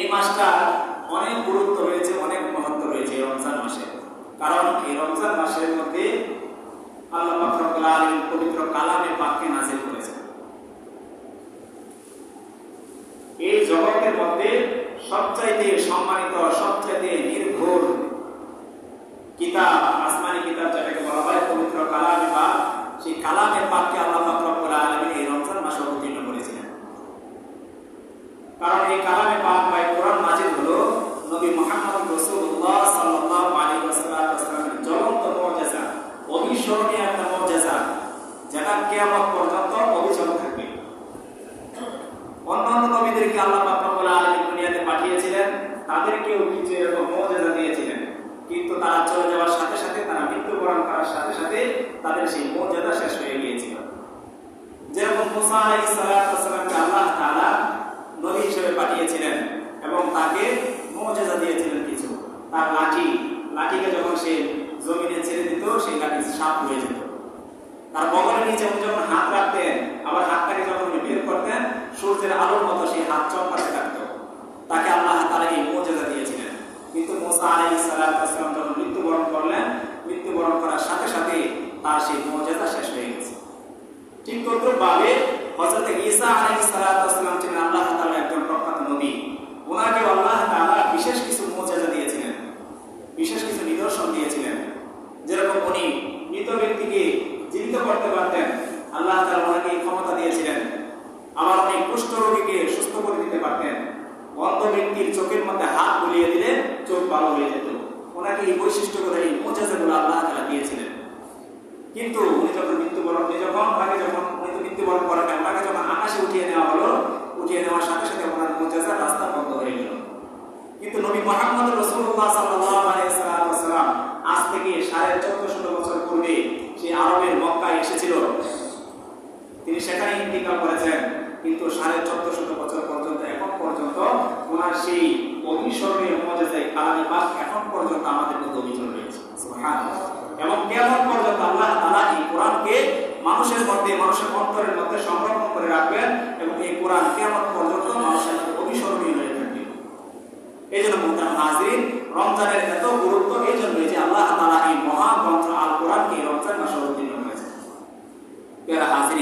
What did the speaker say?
এই মাসটা অনেক গুরুত্ব রয়েছে, অনেক মহত্ব রয়েছে এই রমজান মাসে। কারণ এই রমজান মাসের মধ্যে আল্লাহ পবিত্র কালামে নাজিল করেছেন। এই জগতের মধ্যে সবচাইতে সম্মানিত, সবচাইতে কিতাব, আসমানি কিতাব যেটাকে বলা হয় পবিত্র কালামে সেই কালামে আল্লাহ পাক রব্বুল আলামিন এই রমজান মাসে অবতীর্ণ করেছিলেন। কারণ এই কালামে পাক বা এই কোরআন মাজিদ হলো কিন্তু তারা চলে যাওয়ার সাথে সাথে, তারা মৃত্যুবরণ করার সাথে সাথে তাদের সেই মুজিজা শেষ হয়ে গিয়েছিল। যেরকম হিসেবে পাঠিয়েছিলেন এবং তাকে মুজিজা দিয়েছিলেন কিছু। তার লাঠি, লাঠিকে যখন সে জমিনে ছেড়ে দিত, সেই লাঠি সাপ হয়ে যেত। তার বগলের নিচে উনি যখন হাত রাখতেন, আবার হাতটাকে যখন উনি বের করতেন, সূর্যের আলোর মতো সেই হাত চমকাতে থাকতো। তাকে আল্লাহ তাআলা এই মুজিজা দিয়েছিলেন কিন্তু মুসা আলাইহিস সালাম যখন মৃত্যুবরণ করলেন, মৃত্যুবরণ করার সাথে সাথে তার সেই মুজিজা শেষ হয়ে গেছে। ঠিক তদ্রুপভাবে হযরত ঈসা আলাইহিস সালাম ছিলেন আল্লাহ তাআলার একজন প্রখ্যাত নবী ওনাকে আল্লাহ তাআলা বিশেষ কিছু মুজিজা দিয়েছিলেন বিশেষ কিছু নিদর্শন দিয়েছিলেন যেরকম উনি মৃত ব্যক্তিকে জীবিত করতে পারতেন আল্লাহ তাআলা ওনাকে এই ক্ষমতা দিয়েছিলেন আবার উনি কুষ্ঠ রোগীকে সুস্থ করে দিতে পারতেন অন্ধ ব্যক্তির চোখের মধ্যে হাত বুলিয়ে দিলে চোখ ভালো হয়ে যেত। ওনাকে এই বৈশিষ্ট্যগুলো এই মুজিজাগুলো আল্লাহ তাআলা দিয়েছিলেন। কিন্তু উনি যখন মৃত্যুবরণ যখন তাকে যখন, উনি তো মৃত্যুবরণ করেন তাকে যখন আকাশে উঠিয়ে নেওয়া হলো, উঠিয়ে নেওয়ার সাথে সাথে ওনার মুজিজা রাস্তা বন্ধ হয়ে গেল। কিন্তু নবী মোহাম্মদ রসুল্লাহ সাল্লাম আজ থেকে সাড়ে চোদ্দশত বছর পূর্বে সেই আরবের মক্কায় এসেছিল। তিনি সেখানে ইন্তিকাল করেছেন। কিন্তু সাড়ে চোদ্দশত বছর পর্যন্ত, এখন পর্যন্ত ওনার সেই অগ্নিস্বর্ণীয় মজাদায় কালামে পাক এখন পর্যন্ত আমাদের মধ্যে অভিযোগ রয়েছে। এবং কেমন পর্যন্ত আল্লাহ তাআলা এই কোরআনকে মানুষের মধ্যে, মানুষের অন্তরের মধ্যে সংরক্ষণ করে রাখবেন এবং এই কোরআন কেমন পর্যন্ত মানুষের মধ্যে অবিস্মরণীয় হয়ে থাকবে। এই জন্য মোহতারাম নাজরিন রমজানের এত গুরুত্ব, এই জন্যই যে আল্লাহ তাআলা এই মহান